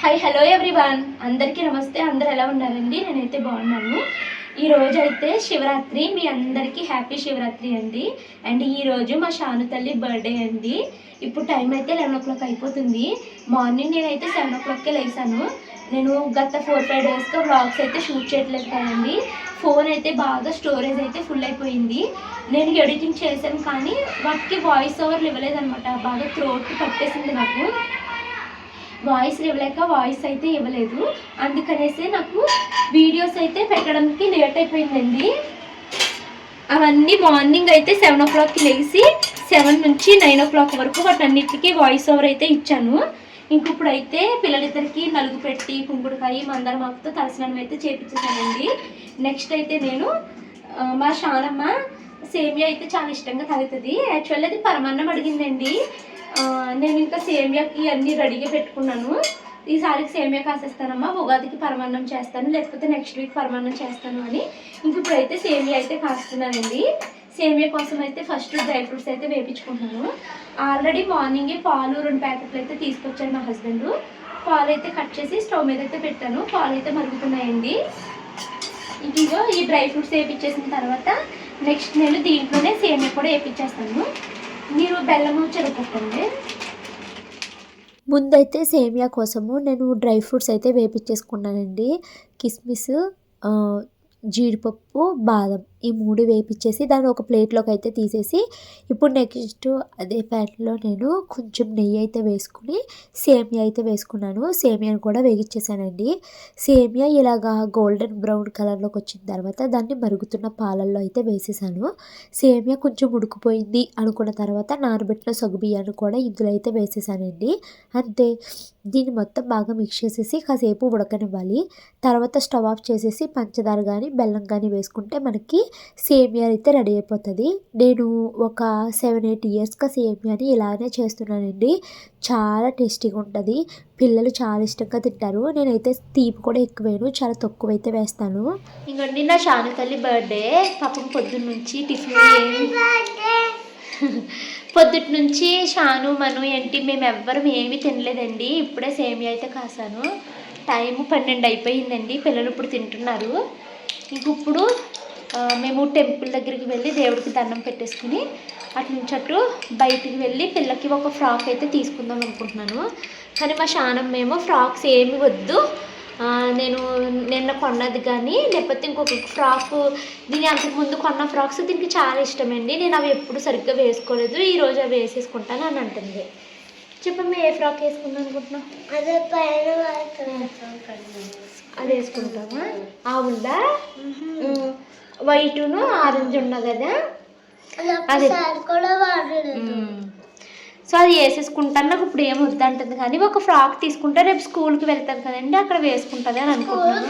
Hi hello everyone అందరికీ నమస్తే. అందరు ఎలా ఉన్నారండి? నేనైతే బాగున్నాను. ఈ రోజు అయితే శివరాత్రి. మీ అందరికీ హ్యాపీ శివరాత్రి అండి. అండ్ ఈరోజు మా షాను తల్లి బర్త్డే అండి. ఇప్పుడు టైం అయితే లెవెన్ ఓ క్లాక్ అయిపోతుంది. మార్నింగ్ నేనైతే సెవెన్ ఓ క్లాక్కే లేసాను. నేను గత ఫోర్ ఫైవ్ డేస్గా బ్లాగ్స్ అయితే షూట్ చేయట్లేదు కదండి. ఫోన్ అయితే బాగా స్టోరేజ్ అయితే ఫుల్ అయిపోయింది. నేను ఎడిటింగ్ చేశాను కానీ వాటికి వాయిస్ ఓవర్లు ఇవ్వలేదన్నమాట బాగా త్రోట్ పట్టేసింది నాకు. వాయిస్ ఇవ్వలేక వాయిస్ అయితే ఇవ్వలేదు. అందుకనేసి నాకు వీడియోస్ అయితే పెట్టడానికి లేట్ అయిపోయిందండి. అవన్నీ మార్నింగ్ అయితే సెవెన్ ఓ క్లాక్కి లేచి సెవెన్ నుంచి నైన్ ఓ క్లాక్ వరకు వాటన్నిటికీ వాయిస్ ఓవర్ అయితే ఇచ్చాను. ఇంక ఇప్పుడైతే పిల్లలిద్దరికి నలుగు పెట్టి కుంకుడుకాయ మందారమాకుతో తలస్నానం అయితే చేపించేసానండి నెక్స్ట్ అయితే నేను మా షానమ్మ సేమియా అయితే చాలా ఇష్టంగా తాగుతుంది. యాక్చువల్లీ అది పరమాన్నం అడిగిందండి. నేను ఇంకా సేమియాకి అన్నీ రెడీగా పెట్టుకున్నాను. ఈసారికి సేమియా కాసేస్తానమ్మా ఉగాదికి పరమాన్నం చేస్తాను లేకపోతే నెక్స్ట్ వీక్ పరమాన్నం చేస్తాను అని. ఇంక ఇప్పుడైతే సేమియా అయితే కాస్తున్నానండి. సేమియా కోసం అయితే ఫస్ట్ డ్రై ఫ్రూట్స్ అయితే వేపించుకుంటున్నాను. ఆల్రెడీ మార్నింగే పాలు రెండు ప్యాకెట్లు అయితే తీసుకొచ్చాను మా హస్బెండ్ పాలు అయితే కట్ చేసి స్టవ్ మీద అయితే పెట్టాను. పాలు అయితే మరుగుతున్నాయండి. ఇదిగో ఈ డ్రై ఫ్రూట్స్ వేపించేసిన తర్వాత నెక్స్ట్ నేను దీంట్లోనే సేమియా కూడా వేపించేస్తాను. మీరు బెల్లము చెరుపుకోండి ముందైతే సేమియా కోసము నేను డ్రై ఫ్రూట్స్ అయితే వేపించేసుకున్నానండి. కిస్మిస్ జీడిపప్పు పసుపు బాదం. ఈ మూడు వేపించేసి దాన్ని ఒక ప్లేట్లోకి అయితే తీసేసి ఇప్పుడు నెక్స్ట్ అదే ప్యాన్లో నేను కొంచెం నెయ్యి అయితే వేసుకుని సేమియా అయితే వేసుకున్నాను. సేమియాను కూడా వేగించేసానండి సేమియా ఇలాగా గోల్డెన్ బ్రౌన్ కలర్లోకి వచ్చిన తర్వాత దాన్ని మరుగుతున్న పాలల్లో అయితే వేసేసాను. సేమియా కొంచెం ఉడికిపోయింది అనుకున్న తర్వాత నానబెట్టిన సగ్గుబియ్యాన్ని కూడా ఇందులో అయితే వేసేసానండి. అంతే. దీన్ని మొత్తం బాగా మిక్స్ చేసేసి కాసేపు ఉడకనివ్వాలి. తర్వాత స్టవ్ ఆఫ్ చేసేసి పంచదార కానీ బెల్లం కానీ వేసుకుంటే మనకి సేమియా అయితే రెడీ అయిపోతుంది. నేను ఒక సెవెన్ ఎయిట్ ఇయర్స్గా సేమియాని ఇలానే చేస్తున్నానండి. చాలా టేస్టీగా ఉంటుంది. పిల్లలు చాలా ఇష్టంగా తింటారు. నేనైతే తీపి కూడా ఎక్కువేను చాలా తక్కువ అయితే వేస్తాను. ఇంకోండి నా షాను తల్లి బర్త్డే. పాపం పొద్దున్న నుంచి టిఫిన్ పొద్దుటి నుంచి షాను మను ఏంటి మేము ఎవ్వరం ఏమీ తినలేదండి. ఇప్పుడే సేమియా అయితే కాసాను. టైం పన్నెండు అయిపోయిందండి. పిల్లలు ఇప్పుడు తింటున్నారు. ఇంక ఇప్పుడు మేము టెంపుల్ దగ్గరికి వెళ్ళి దేవుడికి దండం పెట్టేసుకుని అటు నుంచి అటు బయటికి వెళ్ళి పిల్లకి ఒక ఫ్రాక్ అయితే తీసుకుందాం అనుకుంటున్నాను. కానీ మా శానం మేము ఫ్రాక్స్ ఏమి వద్దు. నేను నిన్న కొన్నది కానీ లేకపోతే ఇంకొక ఫ్రాక్ దీని అంతకుముందు కొన్న ఫ్రాక్స్ దీనికి చాలా ఇష్టమండి. నేను అవి ఎప్పుడు సరిగ్గా వేసుకోలేదు. ఈ రోజు అవి వేసేసుకుంటాను అని అంటుంది. చెప్పమ్మ ఏ ఫ్రాక్ వేసుకుందాం అనుకుంటున్నావు? అదే పైన అది వేసుకుంటామా? ఆవుందా వైటును ఆరెంజ్ ఉన్నది కదా? అదే. సో అది వేసేసుకుంటాను. నాకు ఇప్పుడు ఏం వద్దంటుంది కానీ ఒక ఫ్రాక్ తీసుకుంటే రేపు స్కూల్కి వెళ్తాను కదండి అక్కడ వేసుకుంటుంది అని అనుకుంటున్నాను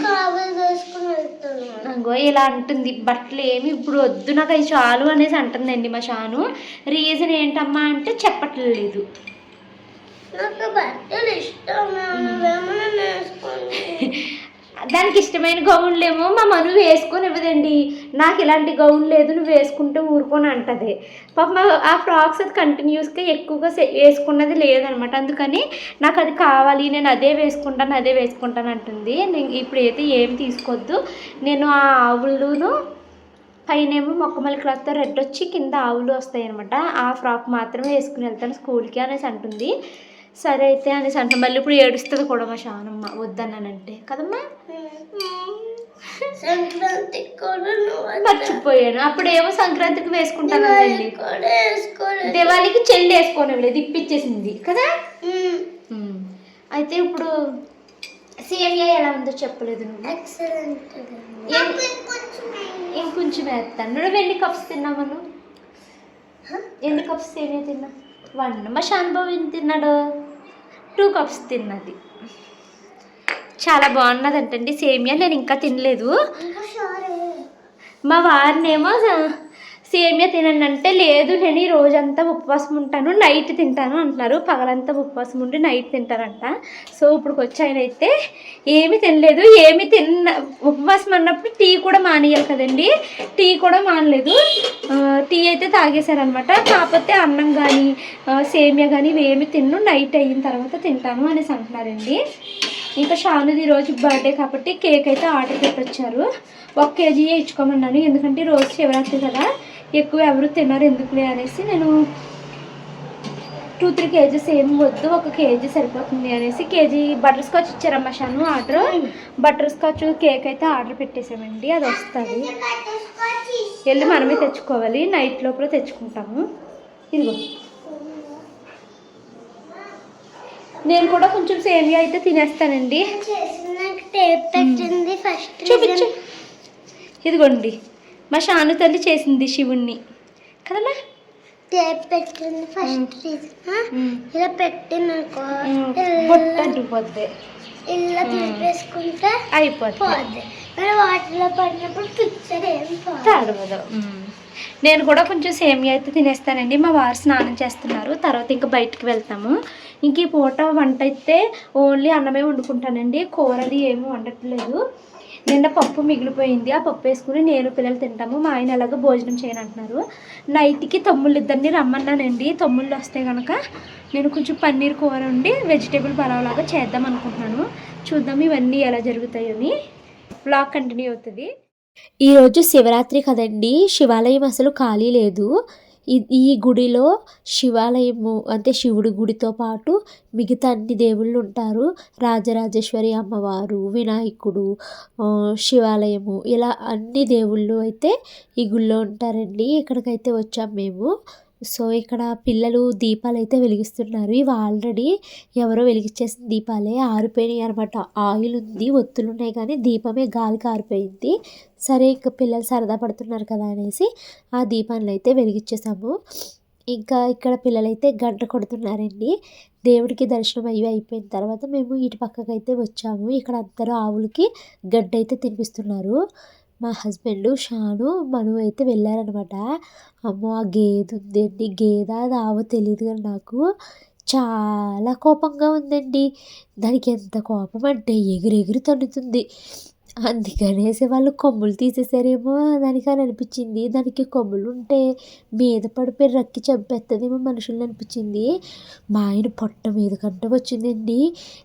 అంగో ఇలా అంటుంది బట్టలు ఏమి ఇప్పుడు వద్దు నాకు అవి చాలు అనేసి అంటుందండి మా షాను. రీజన్ ఏంటమ్మా అంటే చెప్పట్లేదు దానికి ఇష్టమైన గౌన్లు ఏమో మా మను వేసుకొని ఇవ్వదండి నాకు ఇలాంటి గౌన్ లేదు నువ్వు వేసుకుంటే ఊరుకొని అంటది. పాప ఆ ఫ్రాక్స్ అది కంటిన్యూస్గా ఎక్కువగా వేసుకున్నది లేదనమాట. అందుకని నాకు అది కావాలి నేను అదే వేసుకుంటాను అదే వేసుకుంటాను అంటుంది. నేను ఇప్పుడు అయితే ఏం తీసుకోవద్దు నేను ఆ ఆవులను పైనేమో మొక్కమల్లి క్లాత్తో రెడ్ వచ్చి కింద ఆవులు వస్తాయి అనమాట ఆ ఫ్రాక్ మాత్రమే వేసుకుని వెళ్తాను స్కూల్కి అనేసి అంటుంది. సరే అయితే అనేసి అంటాం మళ్ళీ ఇప్పుడు ఏడుస్తుంది కూడా మా షానమ్మ వద్దన్నానంటే. కదమ్మా? నువ్వు మర్చిపోయాను. అప్పుడేమో సంక్రాంతికి వేసుకుంటానండి దివాళీకి చెల్లి వేసుకోనివ్వలేదు ఇప్పించేసింది కదా. అయితే ఇప్పుడు సేమియా ఎలా ఉందో చెప్పలేదు నువ్వు. ఇంకొంచెం వేస్తాను. నువ్వు ఎన్ని కప్స్ తిన్నావు నువ్వు ఎన్ని కప్స్ సేమియా తిన్నా వన్ మా శాన్బాబు ఎన్ని తిన్నాడు? టూ కప్స్ తిన్నది. చాలా బాగున్నదంటండి సేమియా నేను ఇంకా తినలేదు. మా వారినేమో సేమియా తినండి అంటే లేదు నేను ఈ రోజంతా ఉపవాసం ఉంటాను నైట్ తింటాను అంటున్నారు. పగలంతా ఉపవాసం ఉండి నైట్ తింటారంట. సో ఇప్పుడు వచ్చి ఆయన అయితే ఏమి తినలేదు. ఏమి తిన్న ఉపవాసం అన్నప్పుడు టీ కూడా మానేయాలి కదండి. టీ కూడా మానలేదు. టీ అయితే తాగేశారనమాట. కాకపోతే అన్నం కానీ సేమియా కానీ ఇవేమి ఏమి తిన్ను నైట్ అయిన తర్వాత తింటాను అనేసి అంటున్నారండి. ఇంకా షానుది ఈరోజు బర్త్డే కాబట్టి కేక్ అయితే ఆర్డర్ పెట్టొచ్చారు. ఒక కేజీ ఇచ్చుకోమన్నాను. ఎందుకంటే రోజు శివరాత్రి కదా. ఎక్కువ ఎవరు తిన్నారు ఎందుకులే అనేసి నేను టూ త్రీ కేజీస్ ఏం వద్దు ఒక కేజీ సరిపోతుంది అనేసి కేజీ బటర్ స్కాచ్ ఇచ్చారమ్మా షాను ఆర్డర్. బటర్ స్కాచ్ కేక్ అయితే ఆర్డర్ పెట్టేసామండి అది వస్తుంది. వెళ్ళి మనమే తెచ్చుకోవాలి నైట్ లోపల తెచ్చుకుంటాము. ఇదిగో. నేను కూడా కొంచెం సేమియా అయితే తినేస్తానండి. చూపించు. ఇదిగోండి. మా షాను తల్లి చేసింది శివుణ్ణి. కదమ్మా? పెట్టింది ఫస్ట్ ఇలా పెట్టిననుకో బొట్ట అంటుకుపోద్ది ఇలా తిరిపేసుకుంటే అయిపోద్ది. పోద్ది. మరి వాటిలో పడినప్పుడు పిక్చర్ ఏం తడవదు నేను కూడా కొంచెం సేమియా అయితే తినేస్తానండి. మా వారు స్నానం చేస్తున్నారు. తర్వాత ఇంకా బయటికి వెళ్తాము. ఇంక ఈ పూట వంట అయితే ఓన్లీ అన్నమే వండుకుంటానండి. కూరది ఏమీ వండట్లేదు. నిన్న పప్పు మిగిలిపోయింది. ఆ పప్పు వేసుకుని నేను పిల్లలు తింటాము. మా ఆయన ఎలాగో భోజనం చేయను అంటున్నారు. నైట్కి తమ్ముళ్ళు ఇద్దరిని రమ్మన్నానండి. తమ్ముళ్ళు వస్తే కనుక నేను కొంచెం పన్నీర్ కూర ఉండి వెజిటేబుల్ పలావ్లాగా చేద్దాం అనుకుంటున్నాను. చూద్దాం ఇవన్నీ ఎలా జరుగుతాయని. బ్లాగ్ కంటిన్యూ అవుతుంది. ఈరోజు శివరాత్రి కదండి. శివాలయం అసలు ఖాళీ లేదు. ఈ- గుడిలో శివాలయము అంటే శివుడి గుడితో పాటు మిగతా అన్ని దేవుళ్ళు ఉంటారు. రాజరాజేశ్వరి అమ్మవారు వినాయకుడు శివాలయము ఇలా అన్ని దేవుళ్ళు అయితే ఈ గుళ్ళో ఉంటారండి. ఇక్కడికైతే వచ్చాం మేము సో ఇక్కడ పిల్లలు దీపాలు అయితే వెలిగిస్తున్నారు. ఇవి ఆల్రెడీ ఎవరో వెలిగించేసిన దీపాలే ఆరిపోయినాయి అనమాట ఆయిల్ ఉంది ఒత్తులు ఉన్నాయి కానీ దీపమే గాలికి ఆరిపోయింది. సరే ఇంకా పిల్లలు సరదా పడుతున్నారు కదా అనేసి ఆ దీపాన్ని అయితే వెలిగించేసాము. ఇంకా ఇక్కడ పిల్లలైతే గంట కొడుతున్నారండి. దేవుడికి దర్శనం అయ్యి అయిపోయిన తర్వాత మేము ఇటు పక్కకు అయితే వచ్చాము. ఇక్కడ అందరూ ఆవులకి గడ్డ అయితే తినిపిస్తున్నారు. మా హస్బెండ్ షాను మను అయితే వెళ్ళారనమాట. అమ్మో ఆ గేదె ఉందండి. గేదా దావో తెలియదు కానీ నాకు చాలా కోపంగా ఉందండి. దానికి ఎంత కోపం అంటే ఎగురెగురు తన్నుతుంది. అందుకనేసి వాళ్ళు కొమ్ములు తీసేసారేమో దానికి అని అనిపించింది. దానికి కొమ్ములు ఉంటే మీద పడిపోయి రక్కి చంపేస్తుందేమో మనుషులు అనిపించింది. మా ఆయన పొట్ట మీద కంట వచ్చిందండి.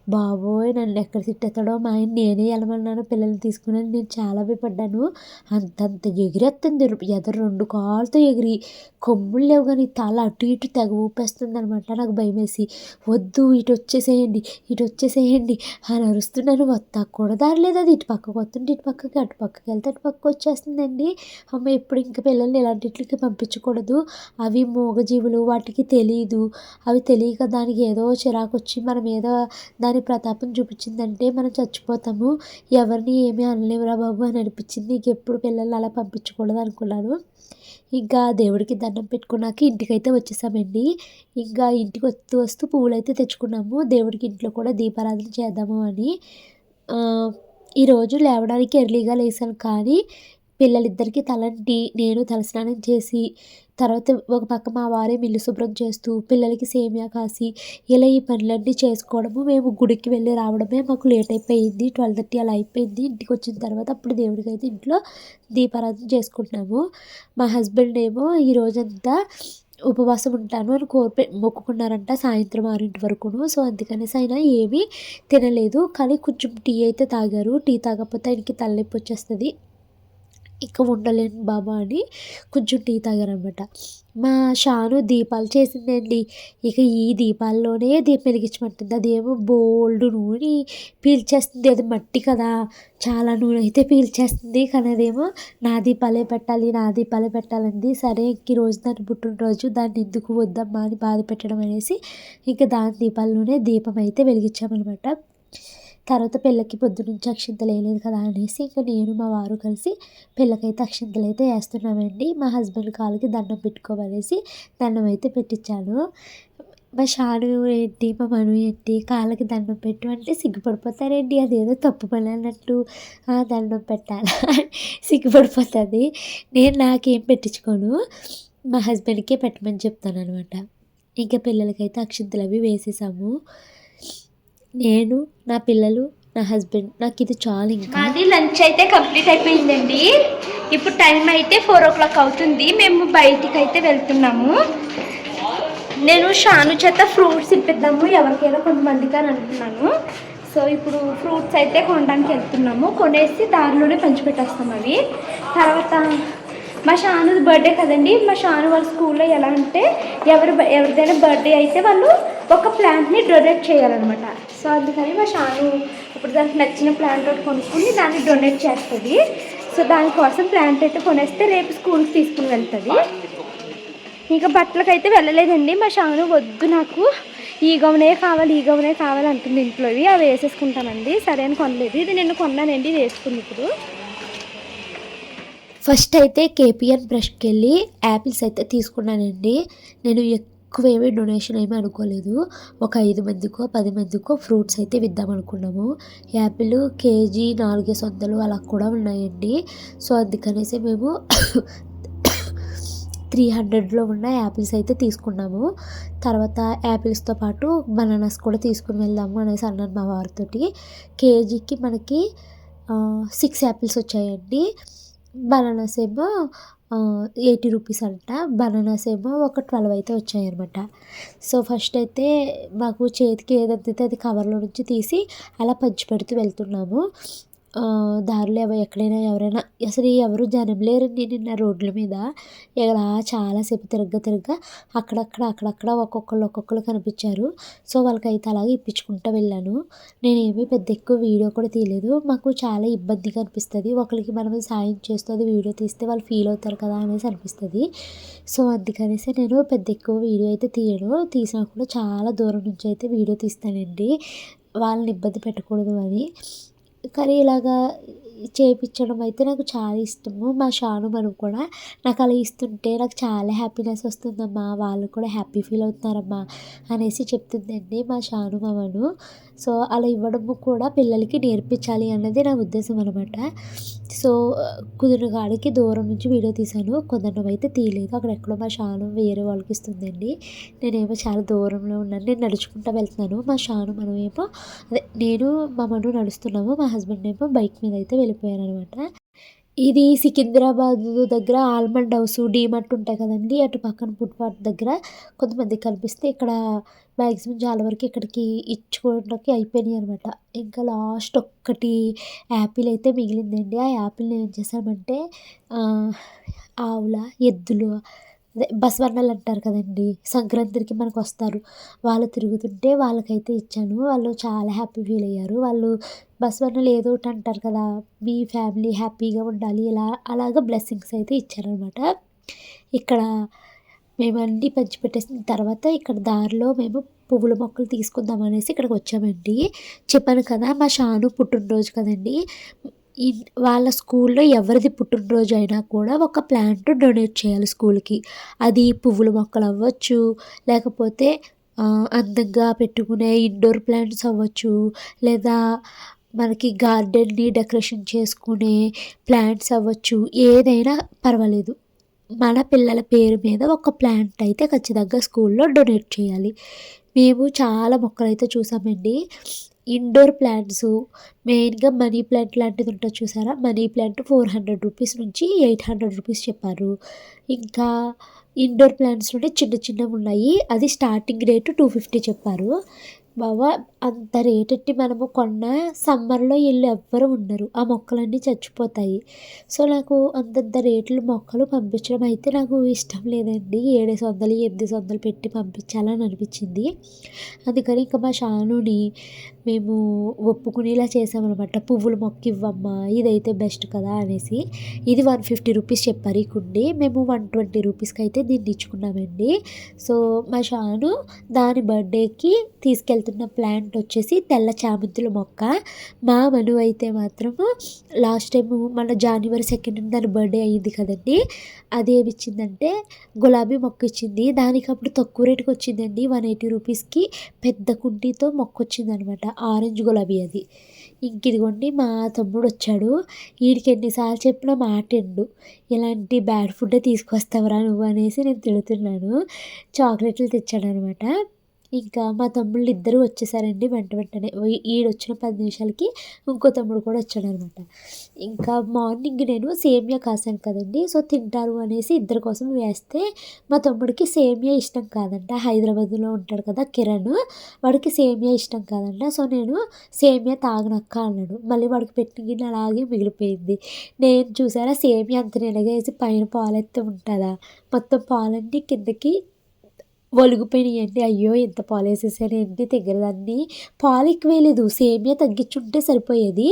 బాబోయ్ నన్ను ఎక్కడ తిట్టేస్తాడో మా ఆయన నేనే వెళ్ళమన్నాను పిల్లల్ని తీసుకుని నేను చాలా భయపడ్డాను. అంతంత ఎగిరేస్తుంది ఎదరు రెండు కాళ్ళతో ఎగిరి. కొమ్ములు లేవు కానీ తల అటు ఇటు తెగ ఊపేస్తుంది అనమాట నాకు భయం వేసి వద్దు ఇటు వచ్చేసేయండి ఇటు వచ్చేసేయండి అని అరుస్తున్నాను. వస్తా కూడా దారలేదు అది. ఇటు పక్కకు పోతుంటే ఇటు పక్కకి అటు పక్కకి వెళ్తే అటు పక్కకి వచ్చేస్తుందండి. అమ్మ ఎప్పుడు ఇంకా పిల్లల్ని ఇలాంటికి పంపించకూడదు. అవి మూగజీవులు వాటికి తెలియదు అవి తెలియక దానికి ఏదో చిరాకు వచ్చి మనం ఏదో దాని ప్రతాపం చూపించిందంటే మనం చచ్చిపోతాము. ఎవరిని ఏమీ అనలేమురా బాబు అని అనిపించింది. ఇంకెప్పుడు ఎప్పుడు పిల్లల్ని అలా పంపించకూడదు అనుకున్నాను. ఇంకా దేవుడికి దండం పెట్టుకున్నాక ఇంటికైతే వచ్చేసామండి. ఇంకా ఇంటికి వస్తూ వస్తూ పువ్వులు అయితే తెచ్చుకున్నాము. దేవుడికి ఇంట్లో కూడా దీపారాధన చేద్దాము అని. ఈరోజు లేవడానికి ఎర్లీగా లేసాను కానీ పిల్లలిద్దరికీ తలంటి నేను తలస్నానం చేసి తర్వాత ఒక పక్క మా వారే మిల్లు శుభ్రం చేస్తూ పిల్లలకి సేమియా కాసి ఇలా ఈ పనులన్నీ చేసుకోవడము మేము గుడికి వెళ్ళి రావడమే మాకు లేట్ అయిపోయింది. ట్వెల్వ్ థర్టీ అలా అయిపోయింది. ఇంటికి వచ్చిన తర్వాత అప్పుడు దేవుడికి అయితే ఇంట్లో దీపారాధన చేసుకుంటున్నాము. మా హస్బెండ్ ఏమో ఈ రోజంతా ఉపవాసం ఉంటాను అని కోరిపే మొక్కుకున్నారంట సాయంత్రం ఆరింటి వరకును. సో అందుకనేసి ఆయన ఏమీ తినలేదు. కానీ కొంచెం టీ అయితే తాగారు. టీ తాగకపోతే ఆయనకి తలనొప్పి వచ్చేస్తుంది. ఇంకా ఉండలేను బాబా అని కొంచెం టీ తాగారనమాట మా షాను దీపాలు చేసిందండి. ఇక ఈ దీపాల్లోనే దీపం వెలిగించమంటుంది. అదేమో బోల్డ్ నూనె పీల్చేస్తుంది. అది మట్టి కదా. చాలా నూనె అయితే పీల్చేస్తుంది. కానీ అదేమో నా దీపాలే పెట్టాలి నా దీపాలే పెట్టాలంది. సరే ఇంక ఈ రోజు దాని పుట్టినరోజు దాన్ని ఎందుకు వద్దమ్మా అని బాధ పెట్టడం అనేసి ఇంకా దాని దీపాల్లోనే దీపం అయితే వెలిగించామన్నమాట. తర్వాత పిల్లకి పొద్దు నుంచి అక్షింతలు వేయలేదు కదా అనేసి ఇంకా నేను మా వారు కలిసి పిల్లకైతే అక్షింతలు అయితే వేస్తున్నామండి. మా హస్బెండ్ కాళ్ళకి దండం పెట్టుకోమనేసి దండం అయితే పెట్టించాను మా షాను ఏంటి మా మను ఏంటి కాళ్ళకి దండం పెట్టు అంటే సిగ్గుపడిపోతారండి అదేదో తప్పు పని అన్నట్టు దండం పెట్టాలా? సిగ్గుపడిపోతుంది. నేను నాకేం పెట్టించుకోను. మా హస్బెండ్కే పెట్టమని చెప్తాను అనమాట ఇంకా పిల్లలకైతే అక్షింతలు అవి వేసేసాము. నేను నా పిల్లలు నా హస్బెండ్. నాకు ఇది చాలు ఇంకా. మాది లంచ్ అయితే కంప్లీట్ అయిపోయిందండి. ఇప్పుడు టైం అయితే ఫోర్ ఓ క్లాక్ అవుతుంది. మేము బయటికి అయితే వెళ్తున్నాము. నేను షాను చేత ఫ్రూట్స్ ఇప్పిద్దాము. ఎవరికైనా కొంతమందికి అని అంటున్నాను. సో ఇప్పుడు ఫ్రూట్స్ అయితే కొనడానికి వెళ్తున్నాము. కొనేసి దారిలోనే పంచిపెట్టేస్తాం అవి. తర్వాత మా షాను బర్త్డే కదండి. మా షాను వాళ్ళ స్కూల్లో ఎలా అంటే ఎవరు ఎవరిదైనా బర్త్డే అయితే వాళ్ళు ఒక ప్లాంట్ని డొనేట్ చేయాలన్నమాట. సో అందుకని మా షాను ఇప్పుడు దానికి నచ్చిన ప్లాంట్ ఒకటి కొనుక్కుని దాన్ని డొనేట్ చేస్తుంది. సో దానికోసం ప్లాంట్ అయితే కొనేస్తే రేపు స్కూల్కి తీసుకుని వెళ్తుంది. ఇంకా బట్టలకు అయితే వెళ్ళలేదండి. మా షాను వద్దు నాకు. ఈ గవనే కావాలి ఈ గవనే కావాలి అంటుంది ఇంట్లోవి అవి వేసేసుకుంటానండి సరే అని కొనలేదు. ఇది నేను కొన్నానండి. ఇది వేసుకుంది ఇప్పుడు. ఫస్ట్ అయితే కేపిఎన్ బ్రష్కి వెళ్ళి యాపిల్స్ అయితే తీసుకున్నానండి. నేను ఎక్కువ ఏమీ డొనేషన్ ఏమీ అనుకోలేదు. ఒక ఐదు మందికో పది మందికో ఫ్రూట్స్ అయితే విద్దాం అనుకున్నాము. యాపిల్ కేజీ నాలుగేసి వందలు అలా కూడా ఉన్నాయండి. సో అందుకనేసి మేము త్రీ హండ్రెడ్లో ఉన్న యాపిల్స్ అయితే తీసుకున్నాము. తర్వాత యాపిల్స్తో పాటు బనానాస్ కూడా తీసుకుని వెళ్దాము అనేసి అన్నాను మా వారితోటి. కేజీకి మనకి సిక్స్ యాపిల్స్ వచ్చాయండి. బనానాస్ ఏమో ఎయిటీ రూపీస్ అంట. బనానాస్ ఏమో ఒక ట్వెల్వ్ అయితే వచ్చాయన్నమాట. సో ఫస్ట్ అయితే మాకు చేతికి ఏది అందితే అది కవర్లో నుంచి తీసి అలా పంచి పెడుతూ వెళ్తున్నాము. దారిలో ఎవ- ఎక్కడైనా ఎవరైనా అసలు ఎవరు జనం లేరండి నిన్న రోడ్ల మీద. ఇలా చాలాసేపు తిరగ్గా తిరగ్గా అక్కడక్కడ అక్కడక్కడ ఒక్కొక్కరు ఒక్కొక్కరు కనిపించారు. సో వాళ్ళకైతే అలాగే ఇప్పించుకుంటూ వెళ్ళాను. నేనేమి పెద్ద ఎక్కువ వీడియో కూడా తీయలేదు. మాకు చాలా ఇబ్బందిగా అనిపిస్తుంది. ఒకరికి మనం సాయం చేస్తూ అది వీడియో తీస్తే వాళ్ళు ఫీల్ అవుతారు కదా అనేసి అనిపిస్తుంది. సో అందుకనేసి నేను పెద్ద ఎక్కువ వీడియో అయితే తీయను. తీసినా కూడా చాలా దూరం నుంచి అయితే వీడియో తీస్తానండి. వాళ్ళని ఇబ్బంది పెట్టకూడదు అని. కానీ ఇలాగా చేయించడం అయితే నాకు చాలా ఇష్టము. మా షాను మనం కూడా నాకు అలా ఇస్తుంటే నాకు చాలా హ్యాపీనెస్ వస్తుందమ్మా. వాళ్ళు కూడా హ్యాపీ ఫీల్ అవుతున్నారమ్మా అనేసి చెప్తుందండి మా షాను సో అలా ఇవ్వడము కూడా పిల్లలకి నేర్పించాలి అన్నది నా ఉద్దేశం అనమాట సో కుదిరిన కాడికి దూరం నుంచి వీడియో తీశాను. కొందరు అయితే తీయలేదు. అక్కడ ఎక్కడో మా షాను వేరే వాళ్ళకి ఇస్తుందండి. నేనేమో చాలా దూరంలో ఉన్నాను. నేను నడుచుకుంటూ వెళ్తున్నాను. మా షాను మనం ఏమో అదే నేను మా మను నడుస్తున్నాము. మా హస్బెండ్ ఏమో బైక్ మీద అయితే వెళ్ళి అనమాట ఇది సికింద్రాబాద్ దగ్గర ఆల్మండ్ హౌస్ డీమార్ట్ ఉంటాయి కదండి. అటు పక్కన ఫుట్పాత్ దగ్గర కొంతమంది కనిపిస్తే ఇక్కడ మ్యాక్సిమం చాలా వరకు ఇక్కడికి ఇచ్చుకోవడానికి అయిపోయినాయి అనమాట. ఇంకా లాస్ట్ ఒక్కటి యాపిల్ అయితే మిగిలిందండి. ఆ యాపిల్ ఏం చేశామంటే ఆవుల ఎద్దులు అదే బసవన్నలు అంటారు కదండి. సంక్రాంతికి మనకు వస్తారు. వాళ్ళు తిరుగుతుంటే వాళ్ళకైతే ఇచ్చాను. వాళ్ళు చాలా హ్యాపీ ఫీల్ అయ్యారు. వాళ్ళు బసవన్నలు ఏదో ఒకటి అంటారు కదా మీ ఫ్యామిలీ హ్యాపీగా ఉండాలి ఇలా అలాగ బ్లెస్సింగ్స్ అయితే ఇచ్చారనమాట ఇక్కడ మేము అన్నీ పంచిపెట్టేసిన తర్వాత ఇక్కడ దారిలో మేము పువ్వుల మొక్కలు తీసుకుందాం అనేసి ఇక్కడికి వచ్చామండి. చెప్పాను కదా మా షాను పుట్టినరోజు కదండి. వాళ్ళ స్కూల్లో ఎవరిది పుట్టినరోజు అయినా కూడా ఒక ప్లాంట్ డొనేట్ చేయాలి స్కూల్కి. అది పువ్వుల మొక్కలు అవ్వచ్చు లేకపోతే అందంగా పెట్టుకునే ఇండోర్ ప్లాంట్స్ అవ్వచ్చు లేదా మనకి గార్డెన్ని డెకరేషన్ చేసుకునే ప్లాంట్స్ అవ్వచ్చు ఏదైనా పర్వాలేదు. మన పిల్లల పేరు మీద ఒక ప్లాంట్ అయితే ఖచ్చితంగా స్కూల్లో డొనేట్ చేయాలి. మేము చాలా మొక్కలు అయితే చూసామండి. ఇండోర్ ప్లాంట్స్ మెయిన్గా మనీ ప్లాంట్ లాంటిది ఉంటుంది చూసారా? Money plant four hundred rupees నుంచి ఎయిట్ హండ్రెడ్ రూపీస్ చెప్పారు. ఇంకా ఇండోర్ ప్లాంట్స్లోనే చిన్న చిన్నవి ఉన్నాయి. అది స్టార్టింగ్ రేటు టూ ఫిఫ్టీ చెప్పారు. బాబా అంత రేట్ ఎట్టి మనము కొన్న సమ్మర్లో వీళ్ళు ఎవ్వరు ఉండరు. ఆ మొక్కలన్నీ చచ్చిపోతాయి. సో నాకు అంతంత రేట్లు మొక్కలు పంపించడం అయితే నాకు ఇష్టం లేదండి. ఏడేసి వందలు ఎనిమిది వందలు పెట్టి పంపించాలని అనిపించింది. అందుకని ఇంకా మా షానుని మేము ఒప్పుకునేలా చేసామన్నమాట. పువ్వుల మొక్క ఇవ్వమ్మా ఇదైతే బెస్ట్ కదా అనేసి. ఇది వన్ ఫిఫ్టీ రూపీస్ చెప్పారు ఈ కుండి. మేము వన్ ట్వంటీ రూపీస్కి అయితే దీన్ని ఇచ్చుకున్నామండి సో మా షాను దాని బర్త్డేకి తీసుకెళ్తున్న ప్లాంట్ వచ్చేసి తెల్ల చామంతుల మొక్క. మా మను అయితే మాత్రము లాస్ట్ టైం మన జనవరి సెకండ్ దాని బర్త్డే అయ్యింది కదండి. అది ఏమిచ్చిందంటే గులాబీ మొక్క ఇచ్చింది. దానికి అప్పుడు తక్కువ రేటుకి వచ్చిందండి వన్ ఎయిటీ రూపీస్కి పెద్ద కుండీతో మొక్క వచ్చిందనమాట ఆరెంజ్ గులాబీ అది. ఇంక ఇదిగోండి మా తమ్ముడు వచ్చాడు. వీడికి ఎన్నిసార్లు చెప్పినా మాటిండు ఇలాంటి బ్యాడ్ ఫుడ్ తీసుకొస్తావరా నువ్వు అనేసి నేను తిడుతున్నాను. చాక్లెట్లు తెచ్చాడు అనమాట ఇంకా మా తమ్ముళ్ళు ఇద్దరు వచ్చేసారండి వెంట వెంటనే. ఈ- ఈడు వచ్చిన పది నిమిషాలకి ఇంకో తమ్ముడు కూడా వచ్చాడనమాట. ఇంకా మార్నింగ్ నేను సేమియా కాసాను కదండి. సో తింటారు అనేసి ఇద్దరి కోసం వేస్తే మా తమ్ముడికి సేమియా ఇష్టం కాదంట. హైదరాబాద్లో ఉంటాడు కదా కిరణ్. వాడికి సేమియా ఇష్టం కాదంట. సో నేను సేమియా తాగనక్క అన్నాడు. మళ్ళీ వాడికి పెట్టిన గిన్నె అలాగే మిగిలిపోయింది. నేను చూసారా సేమియా అంత నిలగేసి పైన పాలెత్తే ఉంటుందా? మొత్తం పాలన్నీ కిందకి ఒలిగిపోయినాయండి అయ్యో ఎంత పాలు వేసేసాను ఏంటి పాలు ఎక్కువ వేయలేదు సేమియా తగ్గించుంటే సరిపోయేది.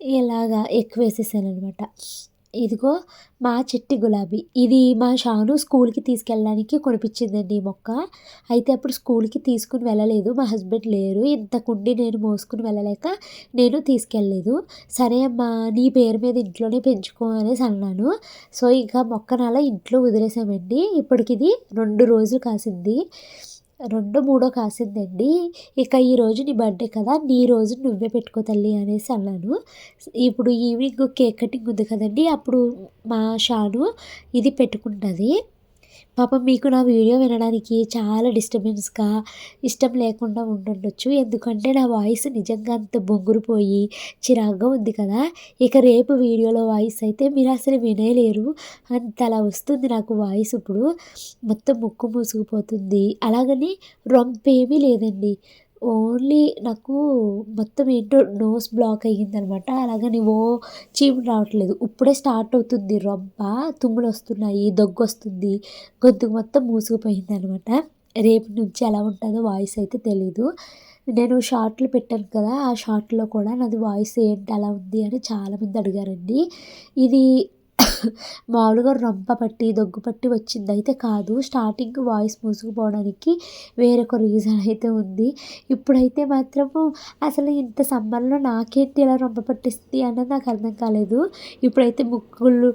ఇలాగా ఎక్కువ వేసేసాను అనమాట ఇదిగో మా చెట్టి గులాబీ. ఇది మా షాను స్కూల్కి తీసుకెళ్ళడానికి కొనిపించిందండి ఈ మొక్క. అయితే అప్పుడు స్కూల్కి తీసుకుని వెళ్ళలేదు. మా హస్బెండ్ లేరు. ఇంతకుండి నేను మోసుకుని వెళ్ళలేక నేను తీసుకెళ్ళలేదు. సరే అమ్మా నీ పేరు మీద ఇంట్లోనే పెంచుకో అనేసి అన్నాను. సో ఇంకా మొక్కనలా ఇంట్లో వదిలేసామండి. ఇప్పటికి ఇది రెండు రోజులు కాసింది. రెండో మూడో కాసిందండి. ఇక ఈ రోజు నీ బర్త్డే కదా నీ రోజు నువ్వే పెట్టుకో తల్లి అనేసి అన్నాను. ఇప్పుడు ఈవినింగ్ కేక్ కటింగ్ ఉంది కదండి అప్పుడు మా షాను ఇది పెట్టుకుంటుంది పాపం మీకు నా వీడియో వినడానికి చాలా డిస్టర్బెన్స్గా ఇష్టం లేకుండా ఉండుండొచ్చు ఎందుకంటే నా వాయిస్ నిజంగా అంత బొంగురుపోయి చిరాగ్గా ఉంది కదా. ఇక రేపు వీడియోలో వాయిస్ అయితే మీరు అసలు వినేలేరు. అంతలా వస్తుంది నాకు వాయిస్ ఇప్పుడు. మొత్తం ముక్కు మూసుకుపోతుంది. అలాగని రొంపేమీ లేదండి. ఓన్లీ నాకు మొత్తం ఏంటో నోస్ బ్లాక్ అయ్యిందనమాట. అలాగని ఓ చీము రావట్లేదు. ఇప్పుడే స్టార్ట్ అవుతుంది రొంప తుమ్ములు వస్తున్నాయి దగ్గు వస్తుంది గొంతు మొత్తం మూసుకుపోయింది అనమాట రేపు నుంచి ఎలా ఉంటుందో వాయిస్ అయితే తెలీదు. నేను షార్ట్లు పెట్టాను కదా ఆ షార్ట్లో కూడా నాది వాయిస్ ఏంటి అలా ఉంది అని చాలామంది అడిగారండి. ఇది మామూలుగా రొంప పట్టి దగ్గు పట్టి వచ్చింది. అయితే కాదు స్టార్టింగ్ వాయిస్ మూసుకుపోవడానికి వేరొక రీజన్ అయితే ఉంది. ఇప్పుడైతే మాత్రము అసలు ఇంత సమ్మర్లో నాకేంటి ఇలా రొంప పట్టిస్తుంది అన్నది నాకు అర్థం కాలేదు. ఇప్పుడైతే ముక్కులు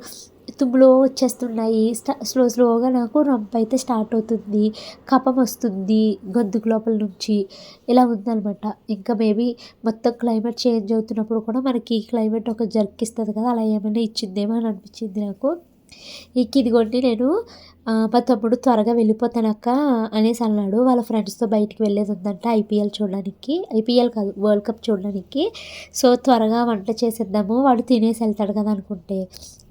తుమ్ములో వచ్చేస్తున్నాయి. స్టా స్లో స్లోగా నాకు రంప్ అయితే స్టార్ట్ అవుతుంది. కఫం వస్తుంది గొంతుకు లోపల నుంచి. ఇలా ఉందనమాట ఇంకా మేబీ మొత్తం క్లైమేట్ చేంజ్ అవుతున్నప్పుడు కూడా మనకి క్లైమేట్ ఒక జర్క్ ఇస్తుంది కదా అలా ఏమైనా ఇచ్చిందేమో అని అనిపించింది నాకు. ఇంక ఇదిగోండి నేను మా తమ్ముడు త్వరగా వెళ్ళిపోతానక్క అనేసి అన్నాడు. వాళ్ళ ఫ్రెండ్స్తో బయటికి వెళ్ళేది ఉందంట ఐపీఎల్ చూడడానికి. ఐపీఎల్ కాదు వరల్డ్ కప్ చూడడానికి. సో త్వరగా వంట చేసేద్దాము. వాడు తినేసి వెళ్తాడు కదా అనుకుంటే.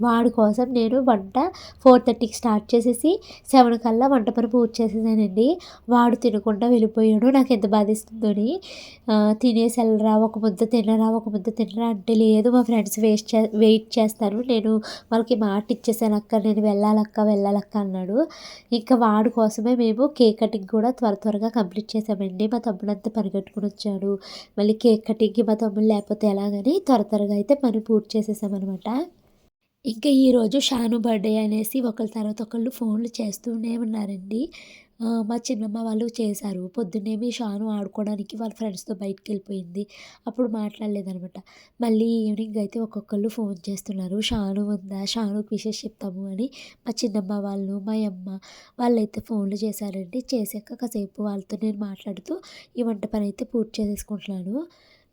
వాడి కోసం నేను వంట ఫోర్ థర్టీకి స్టార్ట్ చేసేసి సెవెన్ కల్లా వంట పని పూర్తి చేసేసానండి. వాడు తినకుండా వెళ్ళిపోయాడు. నాకు ఎంత బాధిస్తుందని. తినేసి వెళ్ళరా ఒక ముద్ద తినరా ఒక ముద్ద తినరా అంటే లేదు. మా ఫ్రెండ్స్ వేస్ట్ చే వెయిట్ చేస్తారు. నేను వాళ్ళకి మాట ఇచ్చేసాను అక్క నేను వెళ్ళాలక్క వెళ్ళాలక్క అన్నాడు. ఇంకా వాడి కోసమే మేము కేక్ కటింగ్ కూడా త్వర త్వరగా కంప్లీట్ చేసామండి మా తమ్ముడు అంతా పరిగెట్టుకుని వచ్చాడు. మళ్ళీ కేక్ కటింగ్కి మా తమ్ముడు లేకపోతే ఎలాగని త్వర త్వరగా అయితే పని పూర్తి చేసేసామన్నమాట. ఇంకా ఈరోజు షాను బర్త్డే అనేసి ఒకళ్ళ తర్వాత ఒకళ్ళు ఫోన్లు చేస్తూనే ఉన్నారండి. మా చిన్నమ్మ వాళ్ళు చేశారు. పొద్దున్నేమి షాను ఆడుకోవడానికి వాళ్ళ ఫ్రెండ్స్తో బయటికి వెళ్ళిపోయింది అప్పుడు మాట్లాడలేదనమాట. మళ్ళీ ఈవినింగ్ అయితే ఒక్కొక్కళ్ళు ఫోన్ చేస్తున్నారు. షాను ఉందా? షానుకి విషయం చెప్తాము అని మా చిన్నమ్మ వాళ్ళు మా అమ్మ వాళ్ళైతే ఫోన్లు చేశారండి. చేశాక కాసేపు వాళ్ళతో నేను మాట్లాడుతూ ఈ వంట పని అయితే పూర్తి చేసేసుకుంటున్నాను.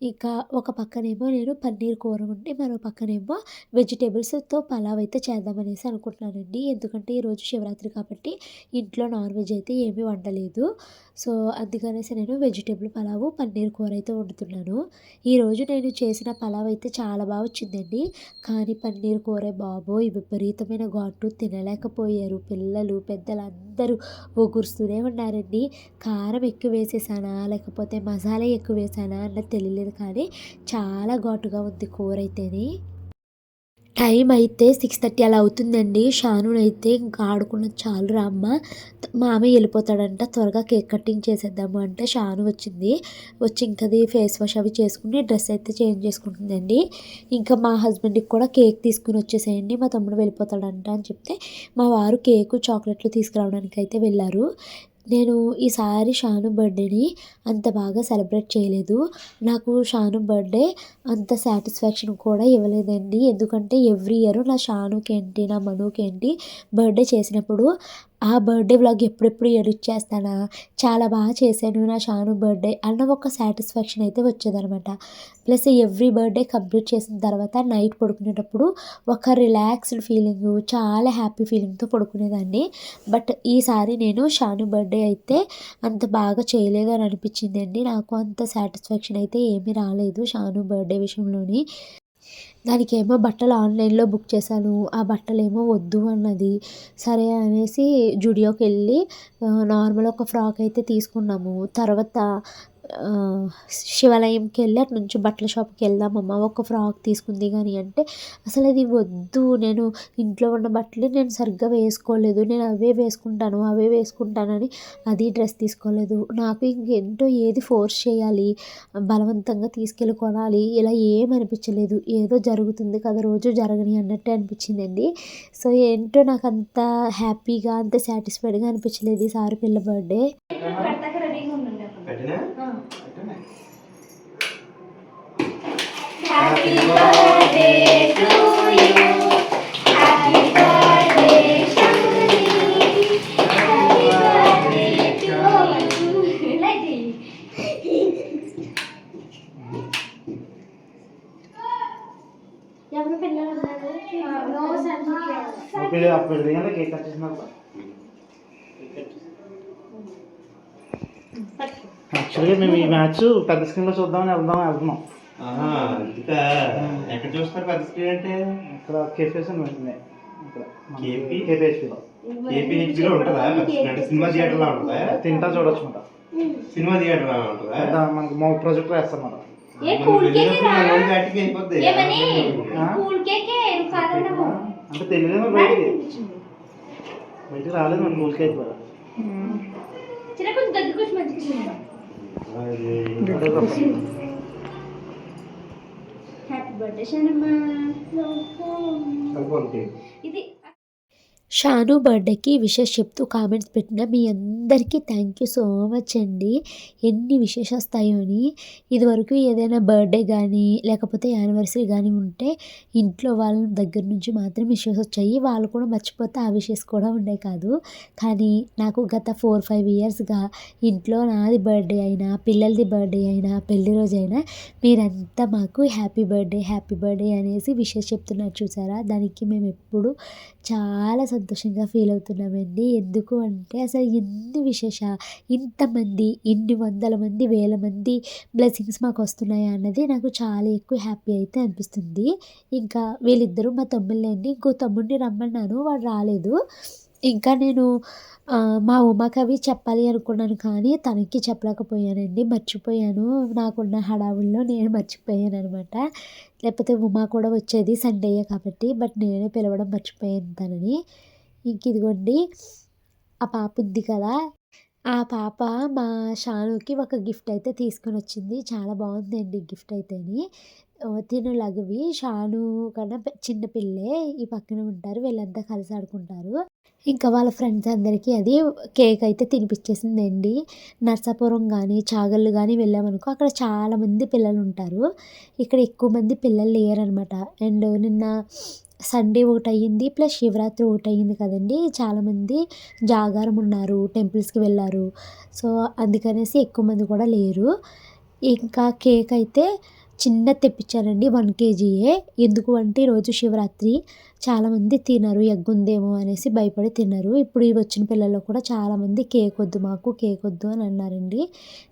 ఇంకా ఒక పక్కనేమో నేను పన్నీర్ కూర ఉండి మరో పక్కనేమో వెజిటేబుల్స్తో పలావ్ అయితే చేద్దామనేసి అనుకుంటున్నానండి. ఎందుకంటే ఈరోజు శివరాత్రి కాబట్టి ఇంట్లో నాన్ వెజ్ అయితే ఏమీ వండలేదు. సో అందుకనేసి నేను వెజిటేబుల్ పలావు పన్నీర్ కూర అయితే వండుతున్నాను. ఈరోజు నేను చేసిన పలావ్ అయితే చాలా బాగా వచ్చిందండి. కానీ పన్నీర్ కూర బాబోయ్ విపరీతమైన ఘాటు తినలేకపోయారు. పిల్లలు పెద్దలు అందరూ ఒగురుస్తూనే ఉన్నారండి. కారం ఎక్కువ వేసేసానా లేకపోతే మసాలా ఎక్కువ వేసానా అన్నది తెలియలేదు కానీ చాలా ఘాటుగా ఉంది కూర అయితేని టైం అయితే సిక్స్ థర్టీ అలా అవుతుందండి. షాను అయితే ఇంకా ఆడుకున్నది చాలు రా అమ్మ. మామయ్య వెళ్ళిపోతాడంట. త్వరగా కేక్ కటింగ్ చేసేద్దాము అంటే. షాను వచ్చింది. వచ్చి ఇంకా అది ఫేస్ వాష్ అవి చేసుకుని డ్రెస్ అయితే చేంజ్ చేసుకుంటుందండి. ఇంకా మా హస్బెండ్కి కూడా కేక్ తీసుకుని వచ్చేసేయండి. మా తమ్ముడు వెళ్ళిపోతాడంట అని చెప్తే మా వారు కేకు చాక్లెట్లు తీసుకురావడానికి అయితే వెళ్ళారు. నేను ఈసారి షాను బర్త్డేని అంత బాగా సెలబ్రేట్ చేయలేదు. నాకు షాను బర్త్డే అంత సాటిస్ఫాక్షన్ కూడా ఇవ్వలేదండి. ఎందుకంటే ఎవ్రీ ఇయర్ నా షానుకి ఏంటి నా మనుకి ఏంటి బర్త్డే చేసినప్పుడు ఆ బర్త్డే వ్లాగ్ ఎప్పుడెప్పుడు ఎడిట్ చేస్తానా? చాలా బాగా చేశాను నా షాను బర్త్డే అన్న ఒక సాటిస్ఫాక్షన్ అయితే వచ్చేదనమాట. ప్లస్ ఎవ్రీ బర్త్డే కంప్లీట్ చేసిన తర్వాత నైట్ పడుకునేటప్పుడు ఒక రిలాక్స్డ్ ఫీలింగ్ చాలా హ్యాపీ ఫీలింగ్తో పడుకునేదాన్ని. బట్ ఈసారి నేను షాను బర్త్డే అయితే అంత బాగా చేయలేదు అని అనిపించిందండి. నాకు అంత సాటిస్ఫాక్షన్ అయితే ఏమీ రాలేదు షాను బర్త్డే విషయంలోని. దానికేమో బట్టలు ఆన్లైన్లో బుక్ చేశాను ఆ బట్టలు ఏమో వద్దు అన్నది. సరే అనేసి జుడియోకి వెళ్ళి నార్మల్ ఒక ఫ్రాక్ అయితే తీసుకున్నాము. తర్వాత శివాలయంకి వెళ్ళి అటు నుంచి బట్టల షాప్కి వెళ్దామమ్మ ఒక ఫ్రాక్ తీసుకుంది కానీ అంటే అసలు అది వద్దు. నేను ఇంట్లో ఉన్న బట్టలు నేను సరిగ్గా వేసుకోలేదు. నేను అవే వేసుకుంటాను అవే వేసుకుంటానని అది డ్రెస్ తీసుకోలేదు. నాకు ఇంకేంటో ఏది ఫోర్స్ చేయాలి? బలవంతంగా తీసుకెళ్ళి కొనాలి ఇలా ఏం అనిపించలేదు. ఏదో జరుగుతుంది కదా రోజు జరగని అన్నట్టే అనిపించిందండి. సో ఏంటో నాకు అంత హ్యాపీగా అంత సాటిస్ఫైడ్గా అనిపించలేదు ఈసారి పిల్ల బర్త్డే కడతాక రెడీగా ఉండండి అప్పుడు. పెట్టినా ఆ. పెట్టినా happy birthday to you happy birthday Shankari happy birthday to you light ఎవరు పిల్లలు అప్పుడు అప్పుడు కేక్ కట్ యాక్చువల్గా మేము ఈ మ్యాచ్ పెద్ద స్క్రీన్లో చూద్దామని వెళ్దాం వెళ్తున్నాం. ఎక్కడ చూస్తారు పెద్ద స్క్రీన్ అంటే? ఇక్కడ కేఫేస్ అని ఉంటుంది. ఇక్కడ కేపీ? కేపీహెచ్పీలో కేపీహెచ్పీలో ఉంటుందా? సినిమా థియేటర్ లా ఉంటుందా తింటా చూడొచ్చు మాట సినిమా థియేటర్ లా ఉంటుందా మనకి మా ప్రాజెక్టర్ వేస్తాం కూల్ కేక్? కూల్ కేక్ కాదన్నాము అంటే తెలియదు బయటికి బయటికి రాలేదు మన మూలకి అయిపోయారు చిన్న కొంచెం దగ్గరకు వచ్చి మంచిగా చూద్దాం హ్యాపీ బర్త్డే శనమ్మా ఇది షాను బర్త్డేకి విషెస్ చెప్తూ కామెంట్స్ పెట్టిన మీ అందరికీ థ్యాంక్ యూ సో మచ్ అండి. ఎన్ని విషెస్ వస్తాయో అని. ఇదివరకు ఏదైనా బర్త్డే కానీ లేకపోతే యానివర్సరీ కానీ ఉంటే ఇంట్లో వాళ్ళ దగ్గర నుంచి మాత్రం విషెస్ వచ్చాయి. వాళ్ళు కూడా మర్చిపోతే ఆ విషెస్ కూడా ఉండే కాదు. కానీ నాకు గత ఫోర్ ఫైవ్ ఇయర్స్గా ఇంట్లో నాది బర్త్డే అయినా పిల్లలది బర్త్డే అయినా పెళ్ళి రోజు అయినా మీరంతా మాకు హ్యాపీ బర్త్డే హ్యాపీ బర్త్డే అనేసి విషెస్ చెప్తున్నారు చూసారా? దానికి మేము ఎప్పుడు చాలా సంతోషంగా ఫీల్ అవుతున్నామండి. ఎందుకు అంటే అసలు ఎన్ని విశేష ఇంతమంది ఇన్ని వందల మంది వేల మంది బ్లెస్సింగ్స్ మాకు వస్తున్నాయా అన్నది నాకు చాలా ఎక్కువ హ్యాపీ అయితే అనిపిస్తుంది. ఇంకా వీళ్ళిద్దరూ మా తమ్ముళ్ళండి. ఇంకో తమ్ముడిని రమ్మన్నాను. వాడు రాలేదు. ఇంకా నేను మా ఉమాకవి చెప్పాలి అనుకున్నాను కానీ తనకి చెప్పలేకపోయానండి. మర్చిపోయాను. నాకున్న హడావుల్లో నేను మర్చిపోయాను అనమాట లేకపోతే ఉమా కూడా వచ్చేది సండేయే కాబట్టి బట్ నేనే పిలవడం మర్చిపోయాను తనని. ఇంక ఇదిగోండి ఆ పాప ఉంది కదా. ఆ పాప మా షానుకి ఒక గిఫ్ట్ అయితే తీసుకొని వచ్చింది. చాలా బాగుందండి గిఫ్ట్ అయితేని. తిను లఘువి. షాను కన్నా చిన్న పిల్లే. ఈ పక్కన ఉంటారు. వీళ్ళంతా కలిసి ఆడుకుంటారు. ఇంకా వాళ్ళ ఫ్రెండ్స్ అందరికీ అది కేక్ అయితే తినిపించేసిందండి. నర్సాపురం కానీ చాగళ్ళు కానీ వెళ్ళామనుకో అక్కడ చాలామంది పిల్లలు ఉంటారు. ఇక్కడ ఎక్కువ మంది పిల్లలు లేరనమాట అండ్ నిన్న సండే ఒకటి అయ్యింది ప్లస్ శివరాత్రి ఒకటి అయ్యింది కదండి. చాలామంది జాగారం ఉన్నారు టెంపుల్స్కి వెళ్ళారు. సో అందుకనేసి ఎక్కువ మంది కూడా లేరు. ఇంకా కేక్ అయితే చిన్న తెప్పించానండి వన్ కేజీయే ఎందుకు అంటే ఈరోజు శివరాత్రి చాలామంది తినరు ఎగ్ ఉందేమో అనేసి భయపడి తినరు. ఇప్పుడు ఈ వచ్చిన పిల్లల్లో కూడా చాలామంది కేక్ వద్దు మాకు కేక్ వద్దు అని అన్నారండి.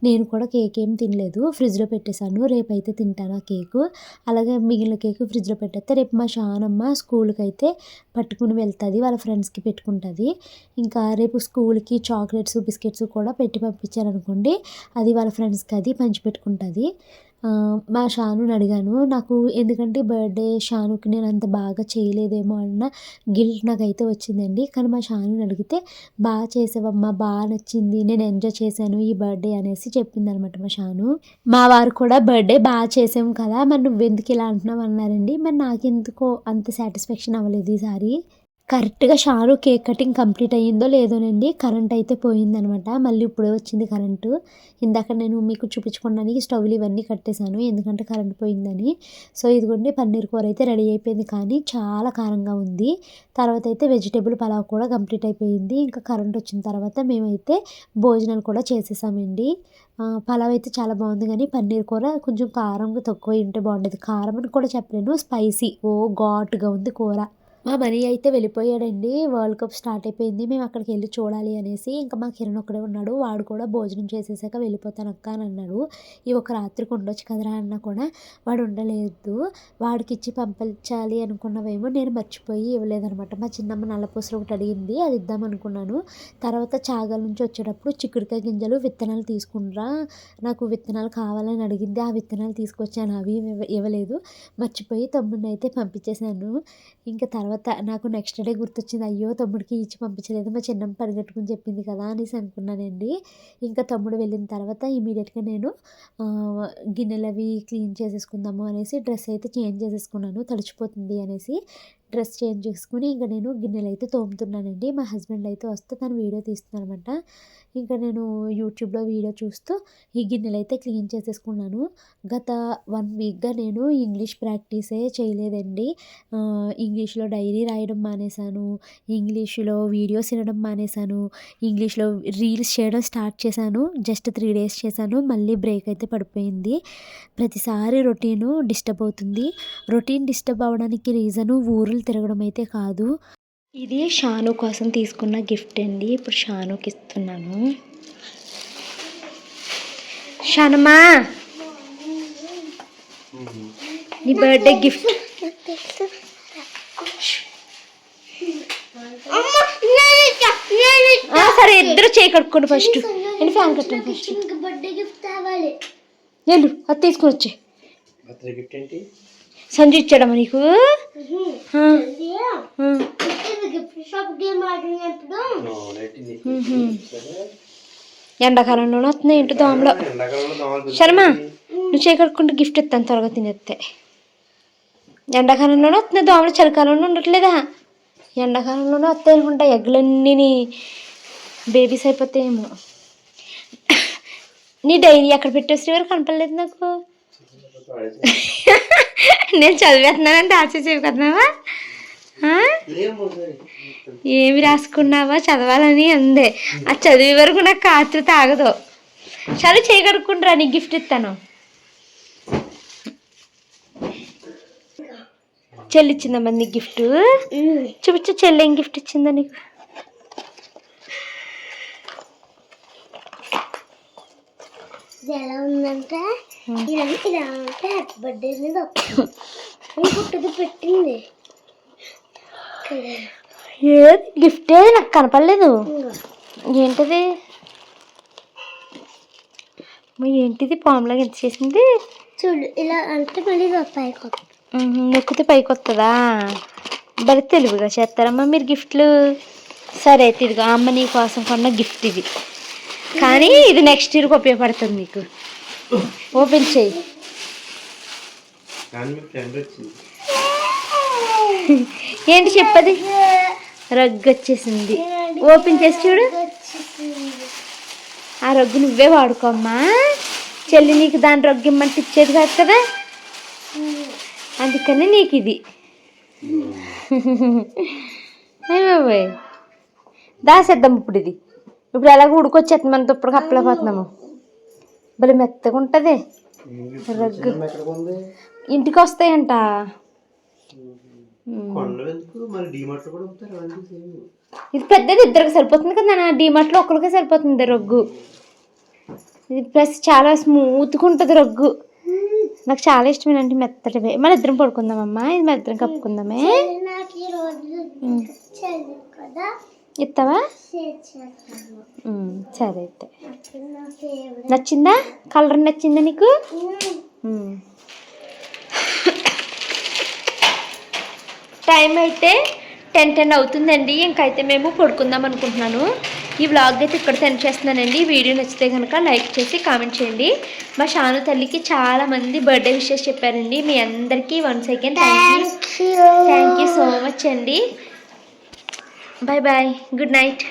నేను కూడా కేక్ ఏం తినలేదు. ఫ్రిడ్జ్లో పెట్టేశాను రేపు అయితే తింటాను ఆ కేకు. అలాగే మిగిలిన కేక్ ఫ్రిడ్జ్లో పెట్టేస్తే రేపు మా షానమ్మ స్కూల్కి అయితే పట్టుకుని వెళ్తుంది వాళ్ళ ఫ్రెండ్స్కి పెట్టుకుంటుంది. ఇంకా రేపు స్కూల్కి చాక్లెట్స్ బిస్కెట్స్ కూడా పెట్టి పంపించారనుకోండి అది వాళ్ళ ఫ్రెండ్స్కి అది పంచిపెట్టుకుంటుంది. మా షానుని అడిగాను నాకు ఎందుకంటే బర్త్డే షానుకి నేను అంత బాగా చేయలేదేమో అన్న గిల్ట్ నాకైతే వచ్చిందండి. కానీ మా షానుని అడిగితే బాగా చేసావమ్మా బాగా నచ్చింది నేను ఎంజాయ్ చేశాను ఈ బర్త్డే అనేసి చెప్పింది అనమాట మా షాను. మా వారు కూడా బర్త్డే బాగా చేసాం కదా మరి నువ్వెందుకు ఇలా అంటున్నావు? అన్నారండి. మరి నాకెందుకో అంత సాటిస్ఫాక్షన్ అవ్వలేదు ఈసారి. కరెక్ట్గా షారు కేక్ కటింగ్ కంప్లీట్ అయ్యిందో లేదోనండి కరెంట్ అయితే పోయిందనమాట. మళ్ళీ ఇప్పుడే వచ్చింది కరెంటు. ఇందాక నేను మీకు చూపించుకోవడానికి స్టవ్లు ఇవన్నీ కట్టేశాను ఎందుకంటే కరెంట్ పోయిందని. సో ఇదిగోండి పన్నీర్ కూర అయితే రెడీ అయిపోయింది కానీ చాలా కారంగా ఉంది. తర్వాత అయితే వెజిటేబుల్ పలావ్ కూడా కంప్లీట్ అయిపోయింది. ఇంకా కరెంట్ వచ్చిన తర్వాత మేమైతే భోజనాలు కూడా చేసేసామండి. పలావ్ అయితే చాలా బాగుంది కానీ పన్నీర్ కూర కొంచెం కారం తక్కువ ఉంటే బాగుండేది. కారం అని కూడా చెప్పలేను స్పైసీ. ఓ ఘాటుగా ఉంది కూర. మా మనీ అయితే వెళ్ళిపోయాడండి. వరల్డ్ కప్ స్టార్ట్ అయిపోయింది. మేము అక్కడికి వెళ్ళి చూడాలి అనేసి ఇంకా మా కిరణ్ ఒక్కడే ఉన్నాడు. వాడు కూడా భోజనం చేసేసాక వెళ్ళిపోతాను అక్క అని అన్నాడు. ఈ ఒక రాత్రికి ఉండొచ్చు కదరా అన్నా కూడా. వాడు ఉండలేదు. వాడికి ఇచ్చి పంపించాలి అనుకున్నవేమో నేను మర్చిపోయి ఇవ్వలేదనమాట మా చిన్నమ్మ నల్లపూసలు ఒకటి అడిగింది. అది ఇద్దాం అనుకున్నాను. తర్వాత చాగల నుంచి వచ్చేటప్పుడు చిక్కుడుకాయ గింజలు విత్తనాలు తీసుకునిరా నాకు విత్తనాలు కావాలని అడిగింది. ఆ విత్తనాలు తీసుకొచ్చాను. అవి ఇవ్వ- ఇవ్వలేదు. మర్చిపోయి తమ్ముడిని అయితే పంపించేశాను. ఇంకా తర్వాత నాకు నెక్స్ట్ డే గుర్తొచ్చింది అయ్యో తమ్ముడికి ఇచ్చి పంపించలేదు మా చిన్నమ్మ పరిగెట్టుకుని చెప్పింది కదా అనేసి అనుకున్నానండి. ఇంకా తమ్ముడు వెళ్ళిన తర్వాత ఇమీడియట్గా నేను గిన్నెలు అవి క్లీన్ చేసేసుకుందాము అనేసి డ్రెస్ అయితే చేంజ్ చేసేసుకున్నాను తడిచిపోతుంది అనేసి. డ్రెస్ చేంజ్ చేసుకుని ఇంకా నేను గిన్నెలు అయితే తోముతున్నానండి. మా హస్బెండ్ అయితే వస్తే తను వీడియో తీస్తున్నానమాట ఇంకా నేను యూట్యూబ్లో వీడియో చూస్తూ ఈ గిన్నెలు అయితే క్లీన్ చేసేసుకున్నాను. గత వన్ వీక్గా నేను ఇంగ్లీష్ ప్రాక్టీసే చేయలేదండి. ఇంగ్లీష్లో డైరీ రాయడం మానేశాను. ఇంగ్లీష్లో వీడియోస్ వినడం మానేశాను. ఇంగ్లీష్లో రీల్స్ చేయడం స్టార్ట్ చేశాను. జస్ట్ త్రీ డేస్ చేశాను. మళ్ళీ బ్రేక్ అయితే పడిపోయింది. ప్రతిసారి రొటీను డిస్టర్బ్ అవుతుంది. రొటీన్ డిస్టర్బ్ అవ్వడానికి రీజను ఊరు ఊర్లు తిరగడం అయితే కాదు. ఇది షాను కోసం తీసుకున్న గిఫ్ట్ అండి. ఇప్పుడు షానుకి ఇస్తున్నాను. షానమ్మా! నీ బర్త్డే గిఫ్ట్. సరే ఇద్దరు చేయి కడుక్కోండి ఫస్ట్. నేను ఫ్యాన్ కట్టండి ఫస్ట్. బర్త్డే గిఫ్ట్ తేవాలి వెళ్ళు అది తీసుకుని వచ్చే. బర్త్డే గిఫ్ట్ ఏంటి? సంజు ఇచ్చాడమ్మా నీకు ఎండాకాలంలోనే వస్తున్నాయి ఇంటి దోమలో? ఎండాకాలంలో దోమలు శర్మ నువ్వు చేయి కడుక్కుంటే గిఫ్ట్ ఇస్తాను త్వరగా తినేస్తే ఎండాకాలంలోనే వస్తున్నాయి దోమలు చలికాలంలో ఉండట్లేదా? ఎండాకాలంలోనే వస్తాయి అనుకుంటా ఎగ్లన్నీ బేబీస్ అయిపోతాయేమో. నీ డైరీ ఎక్కడ పెట్టేసి ఎవరు కనపడలేదు నాకు. నేను చదివేస్తున్నానంటే ఆశించేవి కదనావా ఏమి రాసుకున్నావా? చదవాలని అందే. ఆ చదివే వరకు నాకు ఆతృత ఆగదు చదువు చేయగడుకుంటారా నీకు గిఫ్ట్ ఇస్తాను. చెల్లి ఇచ్చిందమ్మా నీకు గిఫ్ట్ చూపించు చెల్లి ఏం గిఫ్ట్ ఇచ్చిందా నీకు? ఇది ఎలా ఉందంటే ఇలా ఇలా అంటే హ్యాపీ బర్త్డే మీద పుట్టుకు పెట్టింది. ఏది? గిఫ్టే నాకు కనపడలేదు. ఏంటిది? ఏంటిది? పాములాగా ఎంత చేసింది? చూడు ఇలా అంటే మళ్ళీ పైకి వస్తుంది. మ్మ్, నొక్కితే పైకి వస్తుందా? భలే తెలివిగా చేస్తారమ్మా మీరు గిఫ్ట్లు. సరే అయితే ఇదిగో అమ్మ నీ కోసం కొన్న గిఫ్ట్ ఇది. కానీ ఇది నెక్స్ట్ ఇయర్కి ఉపయోగపడుతుంది నీకు ఓపెన్ చేయి. ఏంటి చెప్పది? రగ్గు వచ్చేసింది. ఓపెన్ చేసి చూడు. ఆ రగ్గు నువ్వే వాడుకోమ్మా చెల్లి నీకు దాని రగ్గు ఇమ్మంటే ఇచ్చేది కాదు కదా. అందుకని నీకు ఇది. అయ్య బాబోయ్. దాసేద్దాం ఇప్పుడు ఇది. ఇప్పుడు ఎలాగ ఉడుకొచ్చేస్తుంది మనతో ఇప్పుడు కప్పలేకపోతున్నాము. భలే మెత్తగా ఉంటుంది. రగ్గు. ఇంటికి వస్తాయంట ఇది పెద్దది ఇద్దరికి సరిపోతుంది కదా నా డీమార్ట్లో ఒక్కరికే సరిపోతుంది రగ్గు. ఇది ప్లస్ చాలా స్మూత్గా ఉంటుంది రగ్గు. నాకు చాలా ఇష్టమేనంటే మెత్తటివే. మన ఇద్దరం పడుకుందామమ్మా. ఇది మన ఇద్దరం కప్పుకుందామే. ఇస్తావా సరే అయితే. నచ్చిందా? కలర్ నచ్చిందా నీకు. టైం అయితే టెన్ టెన్ అవుతుందండి. ఇంకైతే మేము పడుకుందాం అనుకుంటున్నాను. ఈ వ్లాగ్ అయితే ఇక్కడ సెండ్ చేస్తున్నానండి. వీడియో నచ్చితే కనుక లైక్ చేసి కామెంట్ చేయండి. మా షాను తల్లికి చాలా మంది బర్త్డే విషెస్ చెప్పారండి. మీ అందరికీ one second thank you thank you so much అండి. bye bye good night.